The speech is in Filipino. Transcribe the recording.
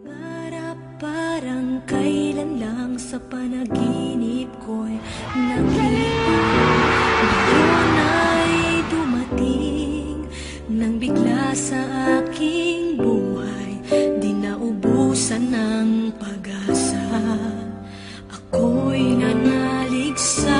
Pangarap parang kailan lang sa panaginip ko'y nakita. Ngayon ay dumating nang bigla sa aking buhay. Di naubusan ng pag-asa. Ako'y nanaligsa